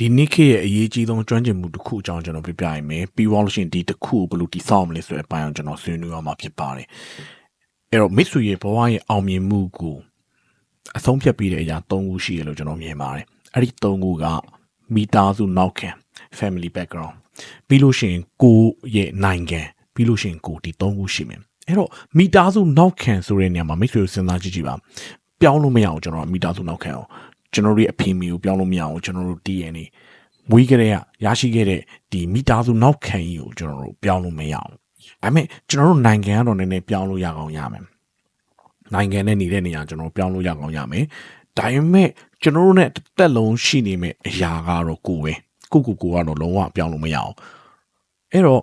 ဒီနေ့ခေတ်ရဲ့အရေးကြီးဆုံးကျွမ်းကျင်မှုတစ်ခုအကြောင်းကျွန်တော်ပြပြရမယ်ပြီးသွားလို့ရှိရင်ဒီတစ်ခုကိုဘယ်လိုတည်ဆောက်မလဲဆိုတဲ့အပိုင်းကိုကျွန်တော်ဆွေးနွေးရမှာဖြစ်ပါတယ်အဲ့တော့မိတ်ဆွေရဲ့ဘဝရဲ့အောင်မြင်မှုကိုအဆုံးဖြတ်ပြီးတဲ့အရာ၃ခုရှိတယ်လို့ကျွန်တော်မြင်ပါတယ်အဲ့ဒီ၃ခုကမိသားစုနောက်ခံ family background ပြီးလို့ရှိရင်ကိုရဲ့နိုင်ငံပြီးလို့ရှိရင်ကိုဒီ၃ခုရှိမယ်အဲ့တော့မိသားစုနောက်ခံဆိုတဲ့နေရာမှာမိတ်ဆွေကိုစဉ်းစားကြည့်ကြည့်ပါပြောင်းလို့မရအောင်ကျွန်တော်မိသားစုနောက်ခံအောင် ကျွန်တော်တို့ရဲ့အဖေမိကိုပြောင်းလို့မရအောင်ကျွန်တော်တို့ DNA မွေးကလေးကရရှိခဲ့တဲ့ဒီမိသားစုနောက်ခံကြီးကိုကျွန်တော်တို့ပြောင်းလို့မရအောင်ဒါပေမဲ့ကျွန်တော်တို့နိုင်ငံကတော့နည်းနည်းပြောင်းလို့ရအောင်ရမယ်နိုင်ငံနဲ့နေတဲ့နေရာကျွန်တော်ပြောင်းလို့ရအောင်ရမယ်ဒါပေမဲ့ကျွန်တော်တို့ ਨੇ တစ်သက်လုံးရှိနေမယ့်အရာကတော့ကိုယ်ပဲကိုကိုကိုကတော့လုံးဝပြောင်းလို့မရအောင်အဲ့တော့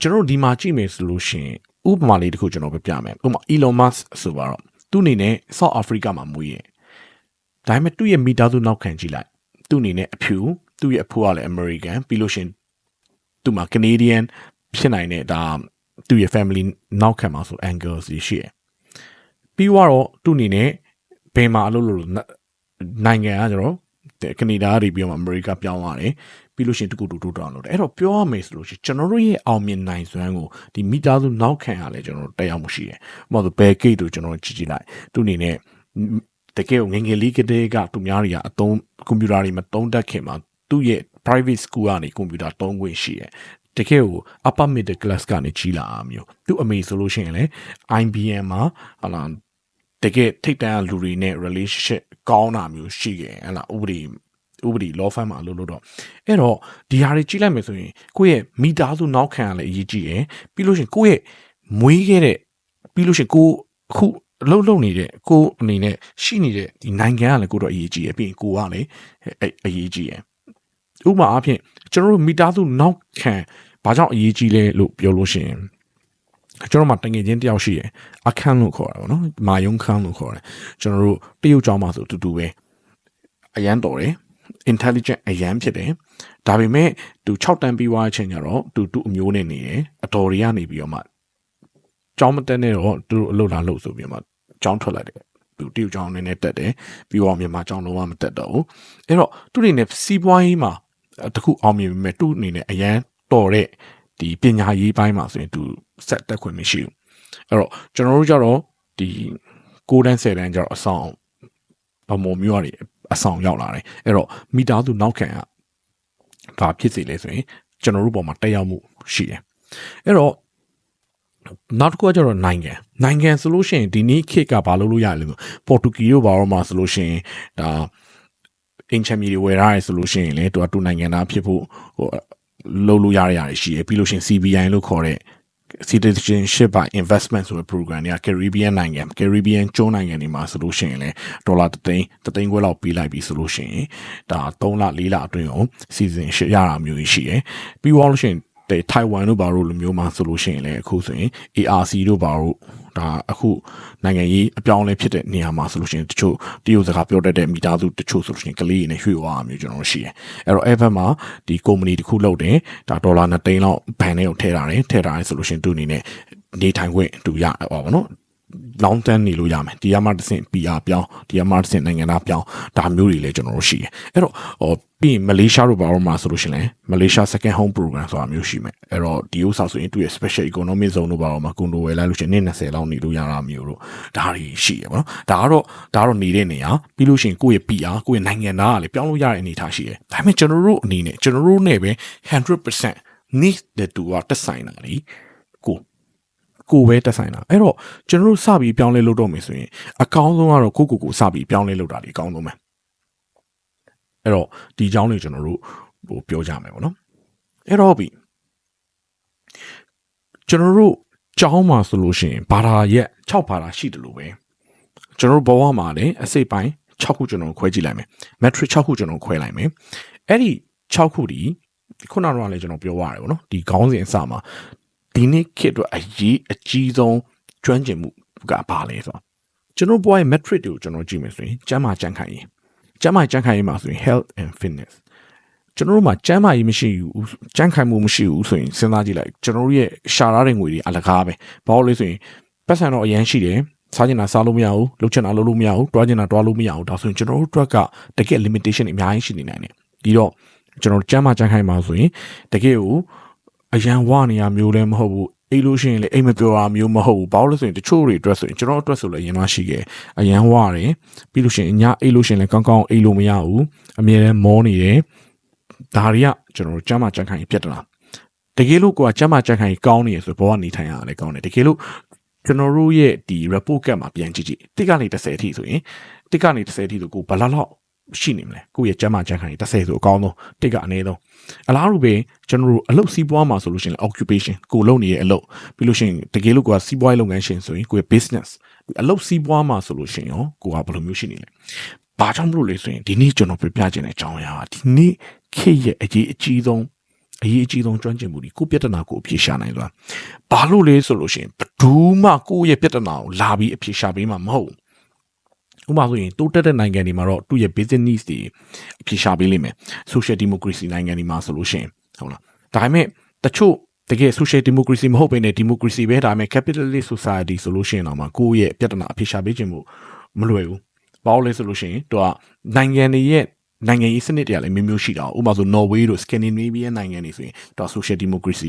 ကျွန်တော်တို့ဒီမှာကြည့်မယ်ဆိုလို့ရှိရင်ဥပမာလေးတစ်ခုကျွန်တော်ပြပြမယ်ဥပမာ Elon Musk ဆိုပါတော့သူ့အနေနဲ့ South Africa မှာမွေးရဲ့ ဒါပေမဲ့သူ့ရဲ့မိသားစုနောက်ခံကြည့်လိုက်သူ့အနေနဲ့အဖြူသူ့ရဲ့အဖိုးကလည်း American ပြီးလို့ရှင်သူ့မှာ Canadian ဖြစ်နိုင်တဲ့ဒါသူ့ရဲ့ family နောက်ခံမှာဆို Angles ရှိရယ်ပြီးတော့သူ့အနေနဲ့ဘယ်မှာအလုပ်လုပ်လို့နိုင်ငံကကျတော့ကနေဒါတွေပြီးတော့အမေရိကပြောင်းသွားတယ်ပြီးလို့ရှိရင်တကူတူတူတောင်းလို့တယ်အဲ့တော့ပြောရမယ်ဆိုလို့ရှိရင်ကျွန်တော်တို့ရဲ့အောင်မြင်နိုင်စွမ်းကိုဒီမိသားစုနောက်ခံရလဲကျွန်တော်တို့တက်ရောက်မှုရှိတယ်။ဥပမာဆိုဘယ်ကိတ်တို့ကျွန်တော်ကြည့်ကြည့်လိုက်သူအနေနဲ့ တကယ်ကိုငငယ်လေးကတည်းကသူများတွေကအသုံးကွန်ပျူတာတွေမသုံးတတ်ခင်မှာသူ့ရဲ့ private school ကနေကွန်ပျူတာသုံးခွင့်ရှိတယ်တကယ်ကို upper middle class ကနေကြီးလာမျိုးသူ့အမေဆိုလို့ရှိရင်လေ IBM မှာဟလာတကယ်ထိတ်တန့်လူတွေနဲ့ relationship ကောင်းတာမျိုးရှိခဲ့ဟလာဥပဒေဥပဒေ law firm မှာလို့လို့တော့အဲ့တော့ဒီဟာတွေကြည့်လိုက်မယ်ဆိုရင်ကိုယ့်ရဲ့မိသားစုနောက်ခံရလဲအရေးကြီးရယ်ပြီးလို့ရှိရင်ကိုယ့်ရဲ့မွေးခဲ့တဲ့ပြီးလို့ရှိရင်ကိုအခု အလုပ်လုပ်နေတဲ့ကိုအနေနဲ့ရှိနေတဲ့ဒီနိုင်ငံကလည်းကိုတော့အရေးကြီးရယ်ပြီးရင်ကိုကလည်းအရေးကြီးရယ်ဥပမာအားဖြင့်ကျွန်တော်တို့မိသားစုနောက်ခံဘာကြောင့်အရေးကြီးလဲလို့ပြောလို့ရှိရင်ကျွန်တော်မှတငယ်ချင်းတယောက်ရှိရယ်အခန်းလို့ခေါ်တာပေါ့နော်မာယုံခန်းလို့ခေါ်တယ်ကျွန်တော်တို့တရုတ်ကျောင်းမှာဆိုတူတူပဲအရန်တော်တယ် intelligent အရန်ဖြစ်တယ်ဒါပေမဲ့သူ6တန်းပြီးသွားတဲ့အချိန်ကျတော့သူသူ့အမျိုးနဲ့နေတယ်အတော်တွေကနေပြီးတော့မှကျောင်းမတက်နဲ့တော့သူတို့အလုပ်လာလုပ်ဆိုပြီးမှ ကျောင်းထွက်လိုက်တယ်သူတရုတ်ကျောင်းနည်းနည်းတက်တယ်ပြီးတော့မြန်မာကျောင်းလုံးဝမတက်တော့ဘူးအဲ့တော့သူတွေနဲ့စီးပွားရေးမှာတခုအောင်မြင်ပေမဲ့သူ့အနေနဲ့အရန်တော်တဲ့ဒီပညာရေးပိုင်းမှာဆိုရင်သူဆက်တက်ခွင့်မရှိဘူးအဲ့တော့ကျွန်တော်တို့ကြတော့ဒီ6တန်း10တန်းကြတော့အဆောင်ဗမောမျိုးရတယ်အဆောင်ရောက်လာတယ်အဲ့တော့မိသားစုနောက်ခံကဘာဖြစ်စေလဲဆိုရင်ကျွန်တော်တို့ပေါ်မှာတက်ရောက်မှုရှိတယ်အဲ့တော့ နောက်တစ်ခုကကျတော့နိုင်ငံနိုင်ငံဆိုလို့ရှိရင်ဒီနေ့ခေတ်ကဘာလုပ်လို့ရလဲဆိုပေါ်တူဂီတို့ဘာလို့မှဆိုလို့ရှိရင်ဒါအင်ချမ်မီတွေဝယ်ရတယ်ဆိုလို့ရှိရင်လေသူကတူနိုင်ငံသားဖြစ်ဖို့ဟိုလုပ်လို့ရရရတယ်ရှိတယ်ပြီးလို့ရှိရင် CBI လို့ခေါ်တဲ့ citizenship by investment ဆိုတဲ့ program တွေက Caribbean နိုင်ငံ Caribbean ကျွန်းနိုင်ငံတွေမှာဆိုလို့ရှိရင်လည်းဒေါ်လာ3သိန်း3သိန်းခွဲလောက်ပေးလိုက်ပြီဆိုလို့ရှိရင်ဒါ3လ4လအတွင်းကို citizenship ရတာမျိုးရှိတယ်ပြီးတော့လို့ရှိရင် တဲ့ Taiwan တို့ဘာလို့လိုမျိုးမှဆိုလို့ရှိရင်လည်းအခုဆိုရင် ARC တို့ဘာလို့ဒါအခုနိုင်ငံရေးအပြောင်းလဲဖြစ်တဲ့နေရာမှာဆိုလို့ရှိရင်တချို့တရုတ်စကားပြောတတ်တဲ့မိသားစုတချို့ဆိုလို့ရှိရင်ကလေးတွေနဲ့ရွှေ့သွားမျိုးကျွန်တော်ရှိတယ်အဲ့တော့အဲ့ဘက်မှာဒီ company တခုလုပ်တယ်ဒါဒေါ်လာ2သိန်းလောက်ဘဏ်ထဲကိုထည့်ထားတယ်ထည့်ထားတယ်ဆိုလို့ရှိရင်သူအနေနဲ့နေထိုင်ခွင့်သူရပါဘောနော် long term နေလို့ရမယ်ဒီကမှတစ်ဆင့် PR ပြောင်းဒီကမှတစ်ဆင့်နိုင်ငံသားပြောင်းဒါမျိုးတွေလည်းကျွန်တော်တို့ရှိတယ်အဲ့တော့ဟောပြီးရင်မလေးရှားတို့ဘာလို့မှဆိုလို့ရှိရင်မလေးရှား second home program ဆိုတာမျိုးရှိမယ်အဲ့တော့ဒီဥစ္စာဆိုရင်သူရဲ့ special economic zone တို့ဘာလို့မှကွန်ဒိုဝယ်လိုက်လို့ရှိရင်နေ့20လောက်နေလို့ရတာမျိုးတို့ဒါတွေရှိရပါတော့ဒါကတော့ဒါကတော့နေတဲ့နေရာပြီးလို့ရှိရင်ကိုယ့်ရဲ့ PR ကိုယ့်ရဲ့နိုင်ငံသားကလည်းပြောင်းလို့ရတဲ့အနေအထားရှိတယ်ဒါပေမဲ့ကျွန်တော်တို့အနေနဲ့ကျွန်တော်တို့နဲ့ပဲ100% need တဲ့တူကတက်ဆိုင်တာလေကို ကိုပဲတက်ဆိုင်တာအဲ့တော့ကျွန်တော်တို့စပြီးပြောင်းလဲလုပ်တော့မယ်ဆိုရင်အကောင်းဆုံးကတော့ကိုကိုကိုစပြီးပြောင်းလဲလုပ်တာဒီအကောင်းဆုံးပဲအဲ့တော့ဒီအကြောင်းလေးကျွန်တော်တို့ဟိုပြောကြမယ်ပေါ့နော်အဲ့တော့ပြီကျွန်တော်တို့ကျောင်းမှာဆိုလို့ရှိရင်ဘာသာရက်6ဘာသာရှိတယ်လို့ပဲကျွန်တော်တို့ဘဝမှာလည်းအစိတ်ပိုင်း6ခုကျွန်တော်ခွဲကြည့်လိုက်မယ် metric 6ခုကျွန်တော်ခွဲလိုက်မယ်အဲ့ဒီ6ခုဒီခုနကတော့လည်းကျွန်တော်ပြောရတယ်ဗောနော်ဒီခေါင်းစဉ်အစမှာ ဒီနေ့ခေတ်အတွက်အရေးအကြီးဆုံးကျွမ်းကျင်မှုကဘာလဲဆိုတော့ကျွန်တော်ဘွားရဲ့ metric တွေကိုကျွန်တော်ကြည့်မယ်ဆိုရင်ကျန်းမာကြံ့ခိုင်ရေးကျန်းမာကြံ့ခိုင်ရေးမှာဆိုရင် health and fitness ကျွန်တော်တို့မှာကျန်းမာရေးမရှိဘူးကြံ့ခိုင်မှုမရှိဘူးဆိုရင်စဉ်းစားကြည့်လိုက်ကျွန်တော်တို့ရဲ့ရှာရတဲ့ငွေတွေအလကားပဲဘာလို့လဲဆိုရင်ပတ်စံတော့အရန်ရှိတယ်စားကျင်တာစားလို့မရဘူးလှုပ်ချင်တာလှုပ်လို့မရဘူးတွားကျင်တာတွားလို့မရဘူးဒါဆိုရင်ကျွန်တော်တို့အတွက်ကတကယ် limitation အများကြီးရှိနေနိုင်တယ်ဒီတော့ကျွန်တော်ကျမ်းမာကြမ်းခိုင်းပါဆိုရင်တကယ်ကို အရန်ဝနေရမျိုးလည်းမဟုတ်ဘူးအိတ်လို့ရှိရင်လည်းအိတ်မပြောတာမျိုးမဟုတ်ဘူးဘာလို့လဲဆိုရင်တချို့တွေအတွက်ဆိုရင်ကျွန်တော်အတွက်ဆိုလည်းအရင်မှရှိခဲ့အရန်ဝတယ်ပြီးလို့ရှိရင်ညအိတ်လို့ရှိရင်လည်းကောင်းကောင်းအိတ်လို့မရဘူးအမြဲတမ်းမောနေတယ်ဒါတွေကကျွန်တော်တို့ကျမ်းမာကြမ်းခိုင်းပြတ်တလားတကယ်လို့ကိုကကျမ်းမာကြမ်းခိုင်းကောင်းနေရဆိုဘဝနေထိုင်ရတယ်ကောင်းတယ်တကယ်လို့ကျွန်တော်တို့ရဲ့ဒီ report card မှာပြန်ကြည့်ကြည့်တစ်ကနေ30အထိဆိုရင်တစ်ကနေ30အထိဆိုကိုဘယ်လောက်လောက် ရှိနေမလဲကိုယ့်ရဲ့ကျမ်းမာကြမ်းခိုင်း30ဆိုအကောင်းဆုံးတစ်ကအနည်းဆုံးအလားတူပဲကျွန်တော်တို့အလုပ်စီးပွားမှာဆိုလို့ရှိရင် occupation ကိုလုပ်နေတဲ့အလုပ်ပြီးလို့ရှိရင်တကယ်လို့ကိုကစီးပွားရေးလုပ်ငန်းရှင်ဆိုရင်ကိုယ့်ရဲ့ business အလုပ်စီးပွားမှာဆိုလို့ရှိရင်ရောကိုကဘယ်လိုမျိုးရှိနေလဲဘာကြောင့်မလို့လဲဆိုရင်ဒီနေ့ကျွန်တော်ပြပြခြင်းတဲ့အကြောင်းအရာကဒီနေ့ခေတ်ရဲ့အရေးအကြီးဆုံးအရေးအကြီးဆုံးကျွမ်းကျင်မှုဒီကိုပြဿနာကိုအဖြေရှာနိုင်သွားဘာလို့လဲဆိုလို့ရှိရင်ဘယ်သူမှကိုယ့်ရဲ့ပြဿနာကိုလာပြီးအဖြေရှာပေးမှာမဟုတ်ဘူး ဥပမာဆိုရင်တိုးတက်တဲ့နိုင်ငံတွေမှာတော့သူ့ရဲ့ business တွေအဖြေရှာပေးလိမ့်မယ် social democracy နိုင်ငံတွေမှာဆိုလို့ရှိရင်ဟုတ်လားဒါပေမဲ့တချို့တကယ် social democracy မဟုတ်ဘဲနဲ့ democracy ပဲဒါပေမဲ့ capitalist society ဆိုလို့ရှိရင်တော့မှကိုယ့်ရဲ့ပြဿနာအဖြေရှာပေးခြင်းမို့မလွယ်ဘူးဘာလို့လဲဆိုလို့ရှိရင်သူကနိုင်ငံတွေရဲ့နိုင်ငံရေးစနစ်တွေကလည်းမျိုးမျိုးရှိတာဥပမာဆို Norway တို့ Scandinavian နိုင်ငံတွေဆိုရင်သူက social democracy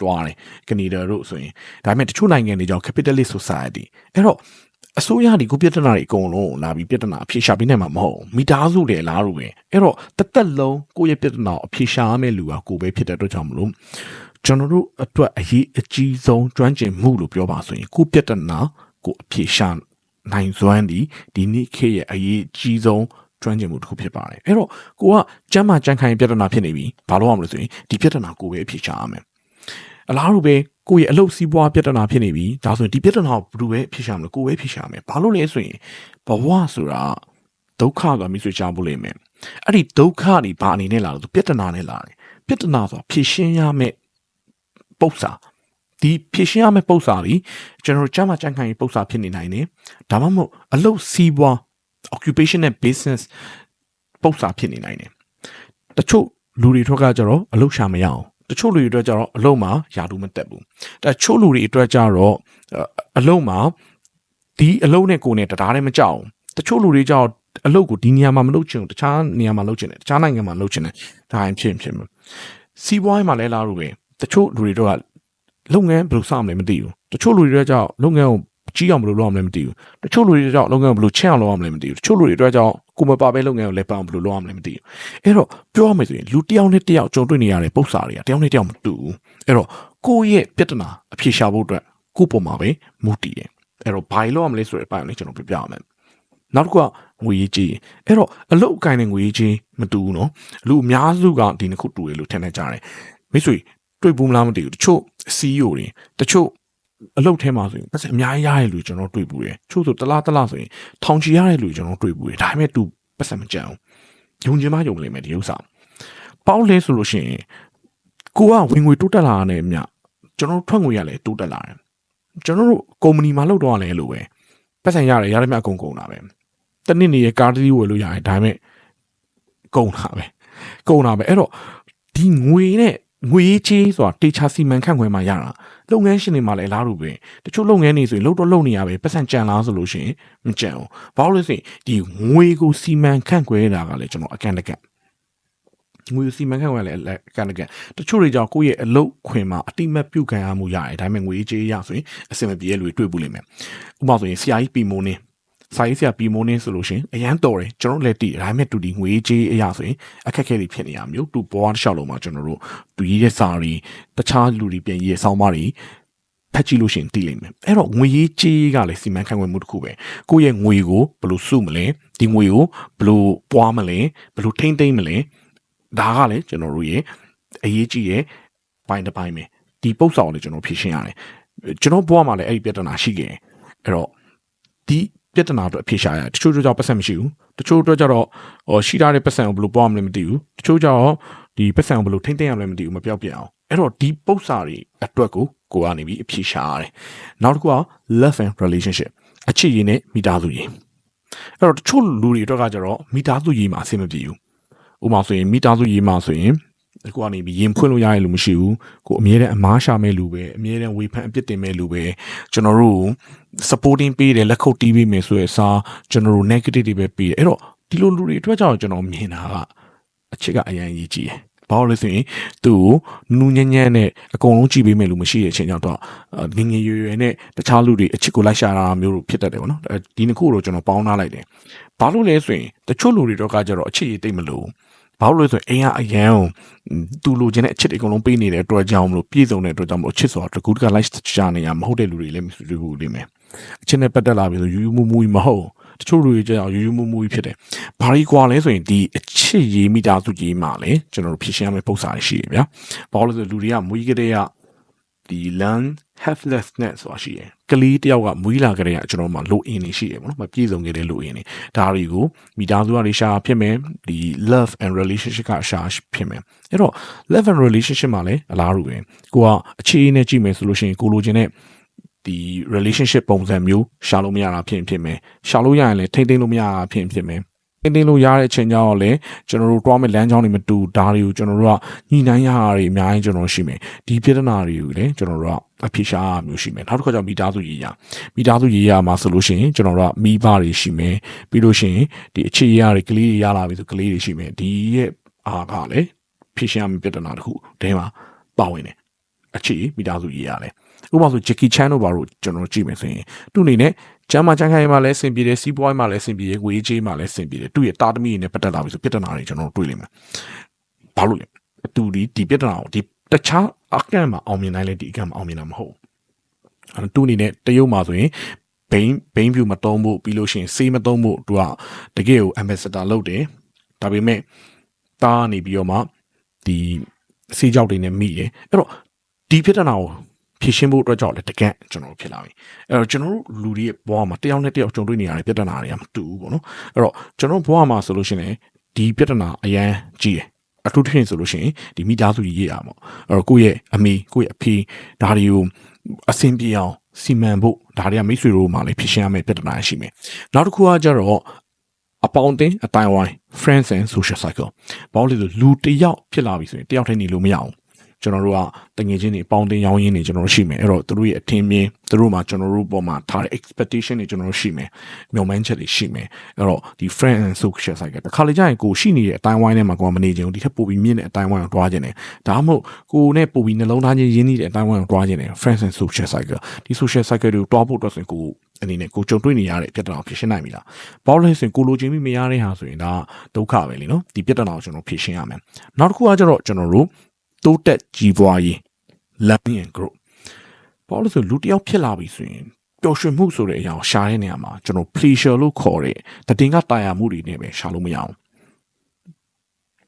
တွားတယ်ကနေဒါတို့ဆိုရင်ဒါပေမဲ့တချို့နိုင်ငံတွေကြောင့် capitalist society အဲ့တော့ အစိုးရဒီကိုပြဿနာတွေအကုန်လုံးလာပြီးပြဿနာအဖြေရှာပေးနိုင်မှာမဟုတ်မိသားစုတွေလားလို့ပဲအဲ့တော့တစ်သက်လုံးကိုယ့်ရဲ့ပြဿနာကိုအဖြေရှာရမယ့်လူကကိုယ်ပဲဖြစ်တဲ့အတွက်ကြောင့်မလို့ကျွန်တော်တို့အတွက်အရေးအကြီးဆုံးကျွမ်းကျင်မှုလို့ပြောပါဆိုရင်ကိုယ့်ပြဿနာကိုအဖြေရှာနိုင်စွမ်းဒီဒီနေ့ခေတ်ရဲ့အရေးအကြီးဆုံးကျွမ်းကျင်မှုတစ်ခုဖြစ်ပါတယ်အဲ့တော့ကိုကကျမ်းမာကြမ်းခိုင်ပြဿနာဖြစ်နေပြီဘာလို့ရမလဲဆိုရင်ဒီပြဿနာကိုပဲအဖြေရှာရမယ် အလားတူပဲကိုယ့်ရဲ့အလုပ်စီးပွားပြဿနာဖြစ်နေပြီဒါဆိုရင်ဒီပြဿနာကိုဘယ်လိုပဲဖြေရှာမလဲကိုယ်ပဲဖြေရှာမယ်ဘာလို့လဲဆိုရင်ဘဝဆိုတာဒုက္ခကမိဆွေချဖို့လိမ့်မယ်အဲ့ဒီဒုက္ခတွေဘာအနေနဲ့လာလို့ပြဿနာနဲ့လာတယ်ပြဿနာဆိုဖြေရှင်းရမယ့်ပု္ပ္ပာဒီဖြည့်ရှင်းရမယ့်ပု္ပ္ပာတွေကျွန်တော်တို့ကျမ်းမာကြံ့ခိုင်ရေးပု္ပ္ပာဖြစ်နေနိုင်တယ်ဒါမှမဟုတ်အလုပ်စီးပွား occupation နဲ့ business ပု္ပ္ပာဖြစ်နေနိုင်တယ်တချို့လူတွေထွက်ကကြတော့အလုပ်ရှာမရအောင် တချို့လူတွေအတွက်ကြတော့အလုံးမှာယာတူးမတက်ဘူးတချို့လူတွေအတွက်ကြတော့အလုံးမှာဒီအလုံးနဲ့ကိုယ်နဲ့တရားနဲ့မကြောက်တချို့လူတွေကြောက်အလုပ်ကိုဒီနေရာမှာမလုပ်ချင်ဘူးတခြားနေရာမှာလုပ်ချင်တယ်တခြားနိုင်ငံမှာလုပ်ချင်တယ်ဒါရင်ဖြစ်ဖြစ်မှာစီးပွားရေးမှာလဲလာလို့ပဲတချို့လူတွေတော့လုပ်ငန်းဘယ်လိုစမလဲမသိဘူးတချို့လူတွေကြောက်လုပ်ငန်းကိုကြီးအောင်ဘယ်လိုလုပ်အောင်လဲမသိဘူးတချို့လူတွေကြောက်လုပ်ငန်းကိုဘယ်လိုချင့်အောင်လုပ်အောင်လဲမသိဘူးတချို့လူတွေအတွက်ကြော က်ကိုမပါပဲလုပ်ငန်းကိုလည်းပအောင်ဘယ်လိုလုပ်အောင်လဲမသိဘူးအဲ့တော့ပြောရမယ်ဆိုရင်လူတစ်ယောက်နဲ့တစ်ယောက်ကြုံတွေ့နေရတဲ့ပု္ပ္ပာတွေကတစ်ယောက်နဲ့တစ်ယောက်မတူဘူးအဲ့တော့ကိုယ့်ရဲ့ပြဿနာအဖြေရှာဖို့အတွက်ကိုယ့်ပုံမှာပဲမူတည်တယ်အဲ့တော့ဘာလို့ရမလဲဆိုတဲ့အပိုင်းကိုလည်းကျွန်တော်ပြပြရမယ်နောက်တစ်ခုကငွေရေးကြီးအဲ့တော့အလုတ်အကိုင်းနဲ့ငွေရေးကြီးမတူဘူးနော်လူအများစုကဒီနှစ်ခုတူတယ်လို့ထင်နေကြတယ်မိတ်ဆွေတွေ့ဘူးမလားမသိဘူးတချို့ CEO တွေတချို့ အလုပ်ထဲမှာဆိုရင်ပတ်စံအများကြီးရတဲ့လူကျွန်တော်တွေ့ဘူးတယ်ချို့ဆိုတလားတလားဆိုရင်ထောင်ချီရတဲ့လူကျွန်တော်တွေ့ဘူးတယ်ဒါပေမဲ့ तू ပတ်စံမကြံအောင်ယုံကြည်မယုံလိမ့်မယ်ဒီဥစ္စာပေါင်းလဲဆိုလို့ရှိရင်ကိုကဝင်ငွေတိုးတက်လာတဲ့မြကျွန်တော်ထွက်ငွေရလဲတိုးတက်လာတယ်ကျွန်တော်တို့ကုမ္ပဏီမှာလုပ်တော့လဲလို့ပဲပတ်စံရတယ်ရတဲ့မြအကုန်ကုန်တာပဲတနစ်နေရကားတီးဝယ်လို့ရတယ်ဒါပေမဲ့ကုန်တာပဲကုန်တာပဲအဲ့တော့ဒီငွေနဲ့ငွေချေးဆိုတာတေချာစီမံခန့်ခွဲမှရတာ လုပ်ငန်းရှင်တွေမှာလည်းအလားတူပဲတချို့လုပ်ငန်းတွေဆိုရင်လုပ်တော့လုပ်နေရပဲပတ်စံကြံလားဆိုလို့ရှိရင်မကြံဘူးဘာလို့လဲဆိုရင်ဒီငွေကိုစီမံခန့်ခွဲတာကလည်းကျွန်တော်အကန့်တကန့်ငွေစီမံခန့်ခွဲလည်းအကန့်တကန့်တချို့တွေကြောင့်ကိုယ့်ရဲ့အလုပ်ခွင်မှာအတိမတ်ပြုတ်ခံရမှုရတယ်ဒါပေမဲ့ငွေကြေးရဆိုရင်အဆင်မပြေတဲ့လူတွေတွေ့ဘူးလိမ့်မယ်ဥပမာဆိုရင်ဆရာကြီးပီမိုးနေ စာရေးဆရာပြီးမိုးနေဆိုလို့ရှင်အရန်တော်တယ်ကျွန်တော်လည်းတည်ဒါပေမဲ့တူဒီငွေကြေးအရာဆိုရင်အခက်အခဲတွေဖြစ်နေရမျိုးတူပေါ်တစ်လျှောက်လုံးမှာကျွန်တော်တို့တူရေးတဲ့စာတွေတခြားလူတွေပြန်ရေးဆောင်းပါးတွေဖတ်ကြည့်လို့ရှင်သိလိမ့်မယ်အဲ့တော့ငွေရေးကြေးကလည်းစီမံခန့်ခွဲမှုတစ်ခုပဲကိုယ့်ရဲ့ငွေကိုဘယ်လိုစုမလဲဒီငွေကိုဘယ်လိုပွားမလဲဘယ်လိုထိမ့်သိမ့်မလဲဒါကလည်းကျွန်တော်တို့ရဲ့အရေးကြီးရဲ့ပိုင်းတစ်ပိုင်းပဲဒီပုတ်ဆောင်လည်းကျွန်တော်ဖြည့်ရှင်းရတယ်ကျွန်တော်ဘွားမှာလည်းအဲ့ဒီပြဿနာရှိခဲ့အဲ့တော့ဒီ ပြဿနာအတွက်အဖြေရှာရတချို့ကြောင့်ပတ်စံမရှိဘူးတချို့အတွက်ကျတော့ဟောရှိထားတဲ့ပတ်စံကိုဘယ်လိုပွားမလဲမသိဘူးတချို့ကျတော့ဒီပတ်စံကိုဘယ်လိုထိမ့်သိမ့်ရမလဲမသိဘူးမပြောက်ပြအောင်အဲ့တော့ဒီပု္ပ္ပာတွေအတွက်ကိုကိုကနေပြီးအဖြေရှာရတယ်နောက်တစ်ခုက love and relationship အချစ်ရည်နဲ့မိသားစုရည်အဲ့တော့တချို့လူတွေအတွက်ကကျတော့မိသားစုရည်မှာအဆင်မပြေဘူးဥပမာဆိုရင်မိသားစုရည်မှာဆိုရင် ကိုကနေပြီးရင်ဖွင့်လို့ရရလို့မရှိဘူးကိုအမြဲတမ်းအမားရှာမဲ့လူပဲအမြဲတမ်းဝေဖန်အပြစ်တင်မဲ့လူပဲကျွန်တော်တို့ supporting ပေးတယ်လက်ခုပ်တီးပေးမယ်ဆိုရယ်စာကျွန်တော်တို့ negative တွေပဲပေးတယ်အဲ့တော့ဒီလိုလူတွေအတွက်ကြောင့်ကျွန်တော်မြင်တာကအအချစ်ကအရင်ကြီးကြီးတယ်ဘာလို့လဲဆိုရင်သူ့ကိုနူးညံ့ညံ့နဲ့အကုန်လုံးကြည့်ပေးမယ်လို့မရှိတဲ့အချိန်ကြောင့်တော့ငငယ်ရွယ်ရွယ်နဲ့တခြားလူတွေအချစ်ကိုလိုက်ရှာတာမျိုးလိုဖြစ်တတ်တယ်ဗောနော်ဒီနှစ်ခုတော့ကျွန်တော်ပေါင်းထားလိုက်တယ်ဘာလို့လဲဆိုရင်တချို့လူတွေတော့ကကြတော့အချစ်ရေးတိတ်မလို့ ဘာလို့လဲဆိုရင်အိမ်ကအရန်ကိုသူလိုချင်တဲ့အချစ်တွေအကုန်လုံးပေးနေတဲ့အတွက်ကြောင့်မလို့ပြည့်စုံတဲ့အတွက်ကြောင့်မလို့အချစ်ဆိုတာတကူတကလိုက်ရှာနေရမဟုတ်တဲ့လူတွေလည်းမရှိဘူးလိမ့်မယ်အချစ်နဲ့ပတ်သက်လာပြီဆိုယူယူမူမူမဟုတ်တချို့လူတွေကြောင့်ယူယူမူမူဖြစ်တယ်ဘာကြီးကွာလဲဆိုရင်ဒီအချစ်ရေးမိသားစုကြီးမှာလေကျွန်တော်တို့ဖြည့်ရှင်းရမယ့်ပုံစံရှိရဗျာဘာလို့လဲဆိုလူတွေကမွေးကလေးကဒီ learn helplessness ဆိုတာရှိတယ်ကလေးတယောက်ကမွေးလာကြတဲ့ကျွန်တော်မှလိုအင်းနေရှိတယ်ပေါ့နော်မပြည့်စုံခဲ့တဲ့လိုအင်းနေဒါတွေကိုမိသားစုကနေရှာဖြစ်မယ်ဒီ love and relationship ကရှာဖြစ်မယ်အဲ့တော့ love and relationship မှာလည်းအလားတူပဲကိုကအခြေအနေနဲ့ကြည့်မယ်ဆိုလို့ရှိရင်ကိုလိုချင်တဲ့ဒီ relationship ပုံစံမျိုးရှာလို့မရတာဖြစ်ဖြစ်မယ်ရှာလို့ရရင်လည်းထိမ့်သိမ့်လို့မရတာဖြစ်ဖြစ်မယ် တင်းတင်းလို့ရတဲ့အချိန်ကြောင့်လည်းကျွန်တော်တို့တွားမဲ့လမ်းကြောင်းတွေမတူဒါတွေကိုကျွန်တော်တို့ကညှိနှိုင်းရတာတွေအများကြီးကျွန်တော်ရှိမယ်ဒီပြဿနာတွေကိုလည်းကျွန်တော်တို့ကအဖြေရှားမျိုးရှိမယ်နောက်တစ်ခါကျမိသားစုရေးရမိသားစုရေးရမှာဆိုလို့ရှိရင်ကျွန်တော်တို့ကမိဘတွေရှိမယ်ပြီးလို့ရှိရင်ဒီအခြေရတွေကလေးတွေရလာပြီဆိုကလေးတွေရှိမယ်ဒီရဲ့အားကလည်းဖြေရှားမယ့်ပြဿနာတစ်ခုတဲမှာပါဝင်တယ်အခြေမိသားစုရေးရတယ်ဥပမာဆို Jackie Chan တို့ဘာလို့ကျွန်တော်ကြည့်မယ်ဆိုရင်သူ့အနေနဲ့ ကျမ်းမာချမ်းခိုင်မှာလည်းအဆင်ပြေတယ်စီးပွားရေးမှာလည်းအဆင်ပြေတယ်ငွေကြေးမှာလည်းအဆင်ပြေတယ်သူ့ရဲ့တာသမီတွေနဲ့ပတ်သက်လာပြီဆိုပြဿနာတွေကျွန်တော်တွေ့လိမ့်မယ်ဘာလို့လဲသူဒီဒီပြဿနာကိုဒီတခြားအကန့်မှာအောင်မြင်နိုင်လဲဒီအကန့်မှာအောင်မြင်တာမဟုတ်ဘူးသူအနေနဲ့တရုတ်မှာဆိုရင်ဘိန်းဘိန်းဖြူမတုံးဖို့ပြီးလို့ရှိရင်စေးမတုံးဖို့သူကတကယ်ကို ambassador လုပ်တယ်ဒါပေမဲ့တားနေပြီးတော့မှဒီစေးကြောက်တွေနဲ့မိတယ်အဲ့တော့ဒီပြဿနာကို ဖြည့်ရှင်းဖို့အတွက်ကြောင့်လည်းတကန့်ကျွန်တော်ဖြစ်လာပြီအဲ့တော့ကျွန်တော်တို့လူတွေရဲ့ဘဝမှာတယောက်နဲ့တယောက်ကြုံတွေ့နေရတဲ့ပြဿနာတွေကမတူဘူးပေါ့နော်အဲ့တော့ကျွန်တော်ဘဝမှာဆိုလို့ရှိရင်ဒီပြဿနာအရန်ကြီးတယ်အထူးသဖြင့်ဆိုလို့ရှိရင်ဒီမိသားစုကြီးရေးရမှာအဲ့တော့ကိုယ့်ရဲ့အမေကိုယ့်ရဲ့အဖေဒါတွေကိုအဆင်ပြေအောင်စီမံဖို့ဒါတွေကမိတ်ဆွေတို့မှလည်းဖြစ်ရှင်းရမယ့်ပြဿနာရှိမယ်နောက်တစ်ခုကကြတော့အပေါင်းအသင်းအတိုင်းဝိုင်း friends and social cycle ဘာလို့လဲဆိုလူတယောက်ဖြစ်လာပြီဆိုရင်တယောက်တည်းနေလို့မရအောင် ကျွန်တော်တို့ကတငယ်ချင်းတွေပေါင်းတင်ရောင်းရင်းတွေကျွန်တော်တို့ရှိမယ်အဲ့တော့သူတို့ရဲ့အထင်မြင်သူတို့မှာကျွန်တော်တို့ပေါ်မှာထားတဲ့ expectation တွေကျွန်တော်တို့ရှိမယ်မျှော်မှန်းချက်တွေရှိမယ်အဲ့တော့ဒီ friend and social cycle တခါလေကြာရင်ကိုရှိနေတဲ့အတိုင်းဝိုင်းထဲမှာကိုကမနေချင်ဘူးဒီထက်ပိုပြီးမြင့်တဲ့အတိုင်းဝိုင်းကိုတွားခြင်းတယ်ဒါမှမဟုတ်ကိုနဲ့ပိုပြီးနှလုံးသားချင်းရင်းနှီးတဲ့အတိုင်းဝိုင်းကိုတွားခြင်းတယ် friends and social cycle ဒီ social cycle တွေကိုတွားဖို့အတွက်ဆိုရင်ကိုအနေနဲ့ကိုကြုံတွေ့နေရတဲ့ပြဿနာကိုဖြေရှင်းနိုင်ပြီလား။ဘာလို့လဲဆိုရင်ကိုလိုချင်ပြီးမရတဲ့ဟာဆိုရင်ဒါဒုက္ခပဲလीနော်။ဒီပြဿနာကိုကျွန်တော်ဖြေရှင်းရမယ်။နောက်တစ်ခုကကျတော့ကျွန်တော်တို့ တိုးတက်ကြီးပွားရေး learning and grow ဘာလို့ဆိုလူတယောက်ဖြစ်လာပြီဆိုရင်ပျော်ရွှင်မှုဆိုတဲ့အရာကိုရှာတဲ့နေရာမှာကျွန်တော် pleasure လို့ခေါ်တဲ့တည်ငါတာယာမှုတွေနဲ့ပဲရှာလို့မရအောင်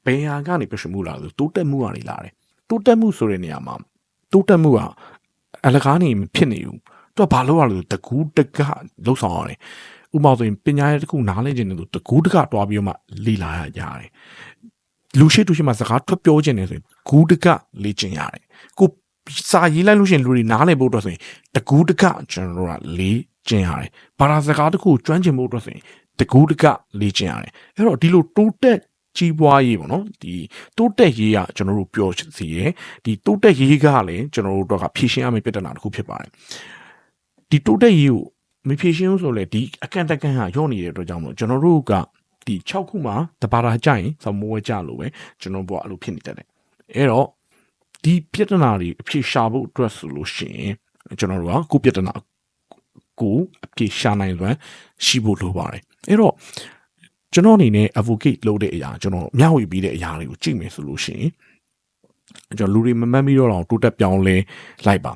ဘယ်ဟာကနေပျော်ရွှင်မှုလာလို့တိုးတက်မှုကနေလာတယ်တိုးတက်မှုဆိုတဲ့နေရာမှာတိုးတက်မှုကအလကားနေမဖြစ်နေဘူးသူကဘာလို့ရလို့တကူးတကလှုပ်ဆောင်ရတယ်ဥပမာဆိုရင်ပညာရေးတစ်ခုနားလည်ခြင်းလို့တကူးတကတွားပြီးတော့မှလေ့လာရရတယ် လူရှိတူရှိမှစကားထွက်ပြောခြင်းနေဆိုရင်ဂူးတကလေ့ကျင့်ရတယ်ကိုစာရေးလိုက်လို့ရှိရင်လူတွေနားလည်ဖို့အတွက်ဆိုရင်တကူးတကကျွန်တော်တို့ကလေ့ကျင့်ရတယ်ဘာသာစကားတစ်ခုကျွမ်းကျင်ဖို့အတွက်ဆိုရင်တကူးတကလေ့ကျင့်ရတယ်အဲ့တော့ဒီလိုတိုးတက်ကြီးပွားရေးပေါ့နော်ဒီတိုးတက်ရေးကကျွန်တော်တို့ပြောစီရယ်ဒီတိုးတက်ရေးကလည်းကျွန်တော်တို့တော့ကဖြည့်ရှင်းရမယ့်ပြဿနာတစ်ခုဖြစ်ပါတယ်ဒီတိုးတက်ရေးကိုမဖြည့်ရှင်းဘူးဆိုလေဒီအကန့်တကန့်ဟာရော့နေတဲ့အတွက်ကြောင့်မို့ကျွန်တော်တို့က ဒီ6ခုမှာတပါတာကြရင်သမိုးကြလို့ပဲကျွန်တော်တို့ကအဲ့လိုဖြစ်နေတတ်တယ်အဲ့တော့ဒီပြဿနာတွေအဖြေရှာဖို့အတွက်ဆိုလို့ရှိရင်ကျွန်တော်တို့ကကိုပြဿနာကိုအဖြေရှာနိုင်လွယ်ရှိဖို့လိုပါတယ်အဲ့တော့ကျွန်တော်အနေနဲ့ advocate လုပ်တဲ့အရာကျွန်တော်မျှဝေပြီးတဲ့အရာတွေကိုကြည့်မယ်ဆိုလို့ရှိရင်ကျွန်တော်လူတွေမမှတ်မိတော့အောင်တိုးတက်ပြောင်းလဲလိုက်ပါ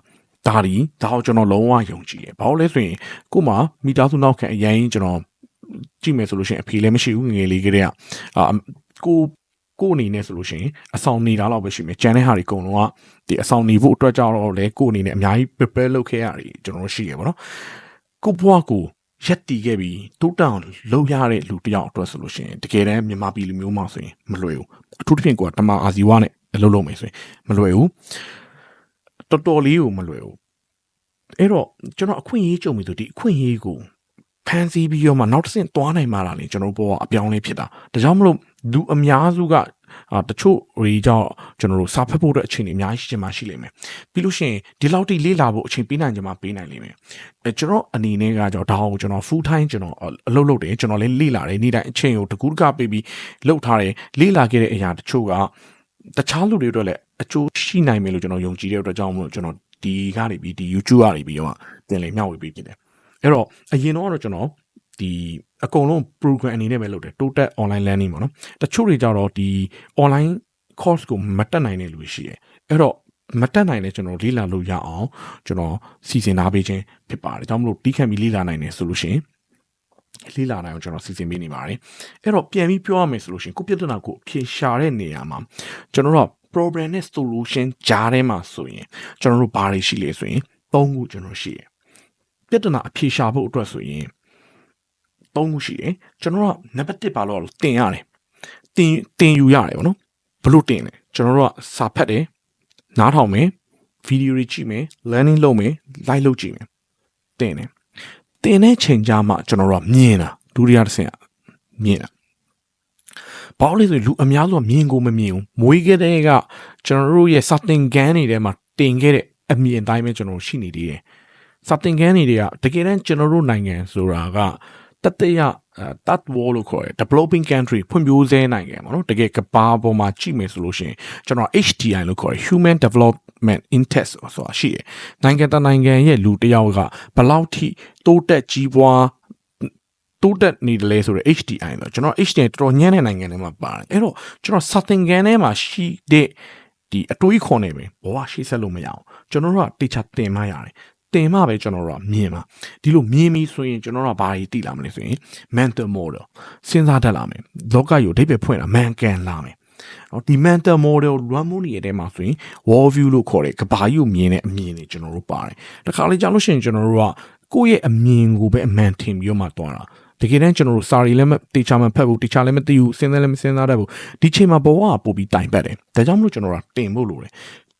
ဒါဒီဒါကိုကျွန်တော်လုံးဝယုံကြည်တယ်ဘာလို့လဲဆိုရင်ကို့မှာမိသားစုနောက်ခံအရင်ကျွန်တော် ကြည့်မယ်ဆိုလို့ရှိရင်အဖေလည်းမရှိဘူးငယ်လေးကလေးကအာကိုကိုအနေနဲ့ဆိုလို့ရှိရင်အဆောင်နေတာတော့ပဲရှိမယ်ကျန်တဲ့ဟာတွေအကုန်လုံးကဒီအဆောင်နေဖို့အတွက်ကြောင့်တော့လေကိုအနေနဲ့အများကြီး prepare လုပ်ခဲ့ရတယ်ကျွန်တော်ရှိရပါတော့ကိုဘွားကိုရက်တီခဲ့ပြီးတိုးတောင်လှုပ်ရတဲ့လူတယောက်အတွက်ဆိုလို့ရှိရင်တကယ်တမ်းမြန်မာပြည်လူမျိုးမှဆိုရင်မလွယ်ဘူးအထူးသဖြင့်ကိုကတမအာဇီဝနဲ့အလုပ်လုပ်မယ်ဆိုရင်မလွယ်ဘူးတော်တော်လေးကိုမလွယ်ဘူးအဲ့တော့ကျွန်တော်အခွင့်အရေးကြုံပြီဆိုဒီအခွင့်အရေးကို ဖန်ဆီးပြီးတော့မှနောက်တစ်ဆင့်သွားနိုင်မှာလားလေကျွန်တော်ဘောကအပြောင်းလဲဖြစ်တာဒါကြောင့်မလို့လူအများစုကအာတချို့တွေကြောင့်ကျွန်တော်တို့စာဖတ်ဖို့အတွက်အချိန်တွေအများကြီးရှိချင်မှရှိလိမ့်မယ်ပြီးလို့ရှိရင်ဒီလောက်ထိလေ့လာဖို့အချိန်ပေးနိုင်ချင်မှပေးနိုင်လိမ့်မယ်အဲကျွန်တော်အနေနဲ့ကကျွန်တော်ဒါကိုကျွန်တော် full time ကျွန်တော်အလုပ်လုပ်တယ်ကျွန်တော်လည်းလေ့လာတယ်နေ့တိုင်းအချိန်ကိုတကူးတကပေးပြီးလုပ်ထားတယ်လေ့လာခဲ့တဲ့အရာတချို့ကတခြားလူတွေအတွက်လည်းအကျိုးရှိနိုင်မယ်လို့ကျွန်တော်ယုံကြည်တဲ့အတွက်ကြောင့်မလို့ကျွန်တော်ဒီကနေပြီးဒီ YouTube ကနေပြီးတော့တင်လေမျှဝေပေးဖြစ်တယ် အဲ့တော့အရင်တော့ကျွန်တော်ဒီအကုန်လုံး program အနေနဲ့ပဲလုပ်တယ် total online learning ပေါ့နော်တချို့တွေကြတော့ဒီ online course ကိုမတက်နိုင်တဲ့လူတွေရှိတယ်အဲ့တော့မတက်နိုင်တဲ့ကျွန်တော်လေ့လာလို့ရအောင်ကျွန်တော်စီစဉ်ထားပေးခြင်းဖြစ်ပါတယ်ဒါကြောင့်မလို့တီးခတ်ပြီးလေ့လာနိုင်တယ်ဆိုလို့ရှိရင်လေ့လာနိုင်အောင်ကျွန်တော်စီစဉ်ပေးနေပါတယ်အဲ့တော့ပြန်ပြီးပြောရမယ်ဆိုလို့ရှိရင်ကိုပြဿနာကိုဖြေရှာတဲ့နေရာမှာကျွန်တော်တို့ problem နဲ့ solution ကြားထဲမှာဆိုရင်ကျွန်တော်တို့ဘာတွေရှိလဲဆိုရင်သုံးခုကျွန်တော်ရှိတယ် ပြဿနာအဖြေရှာဖို့အတွက်ဆိုရင်သုံးခုရှိတယ်ကျွန်တော်ကနံပါတ်1ပါလို့တင်ရတယ်တင်တင်ယူရတယ်ဗောနော်ဘလို့တင်လဲကျွန်တော်တို့ကစာဖတ်တယ်နားထောင်မယ်ဗီဒီယိုတွေကြည့်မယ် learning လုပ်မယ် live လုပ်ကြည့်မယ်တင်တယ်တင်တဲ့ချိန်ကြမှာကျွန်တော်တို့ကမြင်တာဒုတိယတစ်ဆင့်ကမြင်တာဘာလို့လဲဆိုရင်လူအများစုကမြင်ကိုမမြင်ဘူးမွေးခဲ့တဲ့ကကျွန်တော်တို့ရဲ့စတင်ကန်းတွေထဲမှာတင်ခဲ့တဲ့အမြင်အတိုင်းပဲကျွန်တော်တို့ရှိနေသေးတယ် စတင်ကန်းတွေကတကယ်တမ်းကျွန်တော်တို့နိုင်ငံဆိုတာကတတရတတ်ဝလို့ခေါ်တယ် developing country ဖွံ့ဖြိုးဆဲနိုင်ငံပေါ့နော်တကယ်ကဘာပေါ်မှာကြည့်မယ်ဆိုလို့ရှိရင်ကျွန်တော် HDI လို့ခေါ်တယ် human development index ဆိုတာရှိတယ်နိုင်ငံတနိုင်ငံရဲ့လူတစ်ယောက်ကဘယ်လောက်ထိတိုးတက်ကြီးပွားတိုးတက်နေတယ်လဲဆိုတော့ HDI တော့ကျွန်တော် HDI တော်တော်ညံ့တဲ့နိုင်ငံတွေမှာပါတယ်အဲ့တော့ကျွန်တော် setting ကန်ထဲမှာရှိတဲ့ဒီအတွေးခေါ်နေပဲဘဝရှိဆက်လို့မရအောင်ကျွန်တော်တို့ကတေချာတင်မှရတယ် တင်မှပဲကျွန်တော်တို့ကမြင်မှာဒီလိုမြင်ပြီဆိုရင်ကျွန်တော်တို့ကဘာတွေသိလာမလဲဆိုရင် mental model စဉ်းစားတတ်လာမယ်လောကကြီးကိုအဓိပ္ပာယ်ဖွင့်တာ man can လာမယ်နော်ဒီ mental model run မှုနေရတဲ့မှာဆိုရင် wall view လို့ခေါ်တဲ့ကဘာကြီးကိုမြင်တဲ့အမြင်တွေကျွန်တော်တို့ပါတယ်တခါလေကြာလို့ရှိရင်ကျွန်တော်တို့ကကိုယ့်ရဲ့အမြင်ကိုပဲအမှန်ထင်ပြီးတော့မှတွားတာတကယ်တမ်းကျွန်တော်တို့စာရီလည်းမတေချာမဖတ်ဘူးတေချာလည်းမသိဘူးစဉ်းစားလည်းမစဉ်းစားတတ်ဘူးဒီချိန်မှာဘဝကပို့ပြီးတိုင်ပတ်တယ်ဒါကြောင့်မလို့ကျွန်တော်ကတင်ဖို့လိုတယ်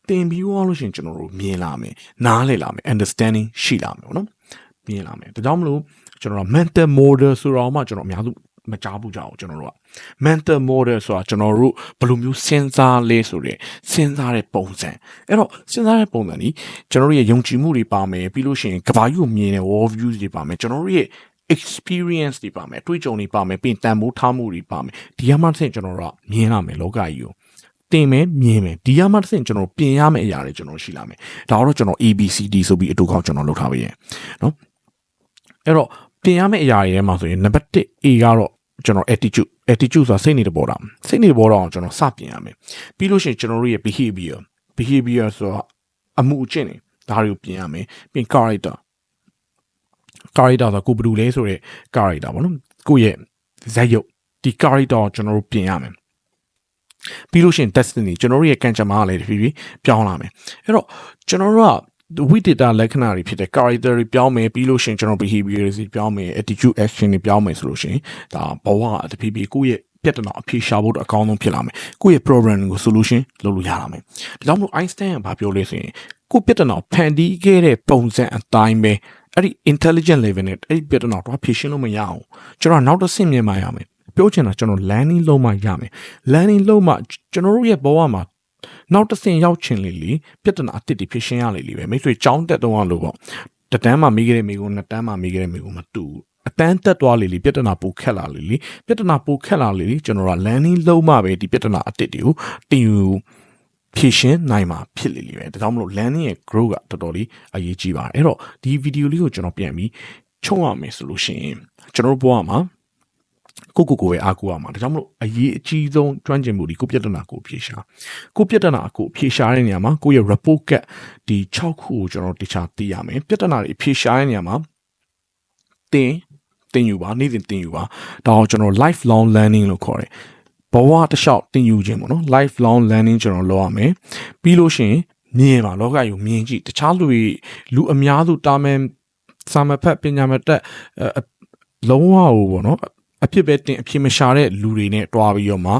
တင်ပြီးသွားလို့ရှိရင်ကျွန်တော်တို့မြင်လာမယ်နားလည်လာမယ် understanding ရှိလာမယ်ပေါ့နော်မြင်လာမယ်ဒါကြောင့်မလို့ကျွန်တော်က mental model ဆိုတော့မှကျွန်တော်အများစုမကြားဘူးကြအောင်ကျွန်တော်တို့က mental model ဆိုတာကျွန်တော်တို့ဘယ်လိုမျိုးစဉ်းစားလဲဆိုတဲ့စဉ်းစားတဲ့ပုံစံအဲ့တော့စဉ်းစားတဲ့ပုံစံนี้ကျွန်တော်တို့ရဲ့ယုံကြည်မှုတွေပါမယ်ပြီးလို့ရှိရင်ကဘာကြီးကိုမြင်တဲ့ world view တွေပါမယ်ကျွန်တော်တို့ရဲ့ experience တွေပါမယ်တွေးကြုံတွေပါမယ်ပြီးတန်ဖိုးထားမှုတွေပါမယ်ဒီအမှတစ်ဆင့်ကျွန်တော်တို့ကမြင်လာမယ်လောကကြီးကို တင်မယ်မြင်မယ်ဒီအမှတစ်ဆင့်ကျွန်တော်ပြင်ရမယ့်အရာတွေကျွန်တော်ရှိလာမယ်ဒါတော့ကျွန်တော် ABCD ဆိုပြီးအတူကောက်ကျွန်တော်လုပ်ထားပေးရနော်အဲ့တော့ပြင်ရမယ့်အရာတွေထဲမှာဆိုရင်နံပါတ်1 A ကတော့ကျွန်တော် attitude attitude ဆိုတာစိတ်နေတဲ့ပေါ်တာစိတ်နေတဲ့ပေါ်တော့ကျွန်တော်စပြင်ရမယ်ပြီးလို့ရှိရင်ကျွန်တော်တို့ရဲ့ behavior behavior ဆိုတာအမှုအကျင့်တွေဒါတွေကိုပြင်ရမယ်ပြင် character character ဆိုကိုဘယ်သူလဲဆိုတဲ့ character ပေါ့နော်ကိုယ့်ရဲ့ဇက်ရုပ်ဒီ character ကိုကျွန်တော်တို့ပြင်ရမယ် ပြီးလို့ရှိရင် destiny ကျွန်တော်တို့ရဲ့ကံကြမ္မာကလည်းတဖြည်းဖြည်းပြောင်းလာမယ်အဲ့တော့ကျွန်တော်တို့က with data လက္ခဏာတွေဖြစ်တဲ့ character တွေပြောင်းမယ်ပြီးလို့ရှိရင်ကျွန်တော် behavior တွေပြောင်းမယ် attitude action တွေပြောင်းမယ်ဆိုလို့ရှိရင်ဒါဘဝတဖြည်းဖြည်းကိုယ့်ရဲ့ပြဿနာအဖြေရှာဖို့အကောင်းဆုံးဖြစ်လာမယ်ကိုယ့်ရဲ့ problem ကို solution လုပ်လို့ရလာမယ်ဒါကြောင့်မို့ Einstein ကဘာပြောလဲဆိုရင်ကိုယ့်ပြဿနာဖန်တီးခဲ့တဲ့ပုံစံအတိုင်းပဲအဲ့ဒီ intelligent level နဲ့အဲ့ဒီပြဿနာတော့ဖြေရှင်းလို့မရအောင်ကျွန်တော်နောက်တစ်ဆင့်မြင်မှရမယ် ပြောချင်တာကျွန်တော် landing လုံးမှရမယ် landing လုံးမှကျွန်တော်တို့ရဲ့ဘဝမှာနောက်တစ်ဆင့်ရောက်ချင်လေလေပြဿနာအတစ်တွေဖြေရှင်းရလေလေပဲမိတ်ဆွေចောင်းတက်တော့လို့ပေါ့တတန်းမှာမိခဲ့တဲ့မိကိုနှစ်တန်းမှာမိခဲ့တဲ့မိကိုမတူအတန်းတက်သွားလေလေပြဿနာပိုခက်လာလေလေပြဿနာပိုခက်လာလေလေကျွန်တော်က landing လုံးမှပဲဒီပြဿနာအတစ်တွေကိုတင်ယူဖြည့်ရှင်းနိုင်မှာဖြစ်လေလေပဲဒါကြောင့်မလို့ landing ရဲ့ grow ကတော်တော်လေးအရေးကြီးပါတယ်အဲ့တော့ဒီဗီဒီယိုလေးကိုကျွန်တော်ပြန်ပြီးချုံရမယ်ဆိုလို့ရှိရင်ကျွန်တော်တို့ဘဝမှာ ကိုကိုကိုပဲအားကိုးရမှာဒါကြောင့်မလို့အရေးအကြီးဆုံးကျွမ်းကျင်မှုဒီကိုပြဿနာကိုဖြေရှာကိုပြဿနာကိုဖြေရှာတဲ့နေရာမှာကိုရဲ့ report ကဒီ6ခုကိုကျွန်တော်တခြားသိရမယ်ပြဿနာတွေဖြေရှာတဲ့နေရာမှာတင်တင်ယူပါနေ့စဉ်တင်ယူပါဒါကိုကျွန်တော် life long learning လို့ခေါ်တယ်ဘဝတစ်လျှောက်တင်ယူခြင်းပေါ့နော် life long learning ကျွန်တော်လုပ်ရမယ်ပြီးလို့ရှိရင်မြင်ပါလောကကြီးကိုမြင်ကြည့်တခြားလူတွေလူအများစုတာမန်စာမဖက်ပညာမတက်လုံးဝဟိုပေါ့နော် အဖြစ်ပဲတင်အဖြစ်မရှာတဲ့လူတွေနဲ့တွားပြီးတော့မှ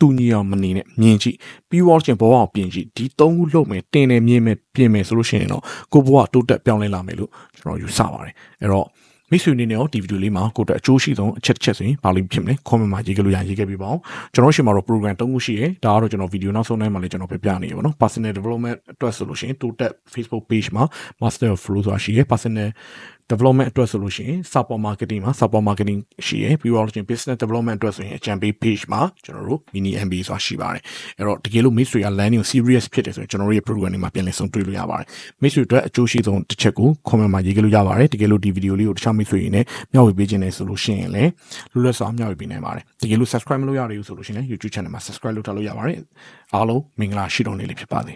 တူညီအောင်မနေနဲ့မြင်ကြည့်ပြီးတော့ချင်းဘောအောင်ပြင်ကြည့်ဒီသုံးခုလုပ်မယ်တင်တယ်မြင်မယ်ပြင်မယ်ဆိုလို့ရှိရင်တော့ကိုဘဝတိုးတက်ပြောင်းလဲလာမယ်လို့ကျွန်တော်ယူဆပါတယ်အဲ့တော့မိတ်ဆွေအနေနဲ့ရောဒီဗီဒီယိုလေးမှာကိုယ့်အတွက်အကျိုးရှိဆုံးအချက်တစ်ချက်ဆိုရင်ဘာလို့ဖြစ်မလဲ comment မှာရေးကြလို့ရရေးခဲ့ပြပါအောင်ကျွန်တော်တို့ရှိမှာတော့ program ၃ခုရှိတယ်ဒါကတော့ကျွန်တော်ဗီဒီယိုနောက်ဆုံးတိုင်းမှာလည်းကျွန်တော်ပြပြနေရပါတော့ personal development အတွက်ဆိုလို့ရှိရင် total Facebook page မှာ master of flow ဆိုတာရှိရယ် personal development အတွက်ဆိုလို့ရှိရင် support marketing မှာ support marketing ရှိရယ်ပြီးတော့လို့ရှိရင် business development အတွက်ဆိုရင် champion page မှာကျွန်တော်တို့ mini MBA ဆိုတာရှိပါတယ်အဲ့တော့တကယ်လို့မိတ်ဆွေက landing ကို serious ဖြစ်တယ်ဆိုရင်ကျွန်တော်တို့ရဲ့ program တွေမှာပြန်လည်ဆုံးတွေ့လို့ရပါတယ်မိတ်ဆွေအတွက်အကျိုးရှိဆုံးတစ်ချက်ကို comment မှာရေးကြလို့ရပါတယ်တကယ်လို့ဒီဗီဒီယိုလေးကိုတခြားမိတ်ဆွေတွေနဲ့မျှဝေပေးခြင်းနဲ့ဆိုလို့ရှိရင်လည်းလွတ်လပ်စွာမျှဝေပေးနိုင်ပါတယ်တကယ်လို့ subscribe မလုပ်ရသေးဘူးဆိုလို့ရှိရင်လည်း YouTube channel မှာ subscribe လုပ်ထားလို့ရပါတယ်အားလုံးမင်္ဂလာရှိတော်နေလေးဖြစ်ပါစေ